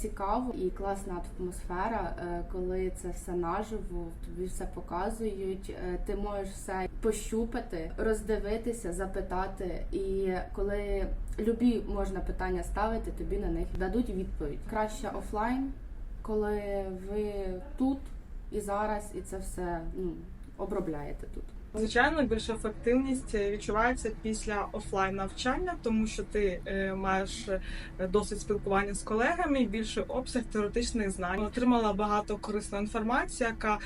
цікаво і класна атмосфера, е, коли це все наживо, тобі все показують. е, Ти можеш все пощупати, роздивитися, запитати. І коли любі можна питання ставити, тобі на них дадуть відповідь. Краще офлайн, коли ви тут і зараз, і це все ну, обробляєте тут. Звичайно, більша ефективність е, відчувається після офлайн навчання, тому що ти е, маєш е, досвід спілкування з колегами, більший обсяг теоретичних знань. Отримала багато корисної інформації, яка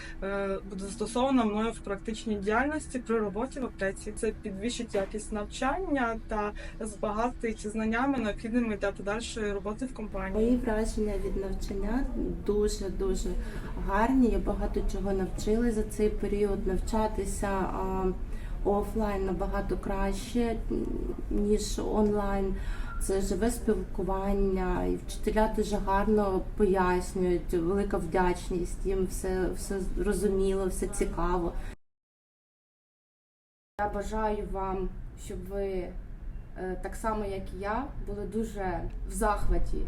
буде застосована мною в практичній діяльності при роботі в аптеці. Це підвищить якість навчання та збагатить знаннями, необхідними для подальшої роботи в компанії. Мої враження від навчання дуже дуже гарні. Я багато чого навчила за цей період. Навчатися офлайн набагато краще ніж онлайн. Це живе спілкування, і вчителя дуже гарно пояснюють. Велика вдячність їм все, все зрозуміло, все цікаво. Я бажаю вам, щоб ви так само, як і я, були дуже в захваті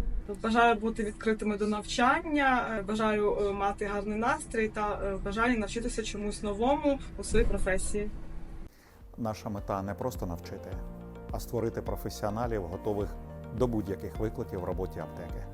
Бажаю бути відкритими до навчання, е, бажаю е, мати гарний настрій та е, бажаю навчитися чомусь новому у своїй професії. Наша мета не просто навчити, а створити професіоналів, готових до будь-яких викликів в роботі аптеки.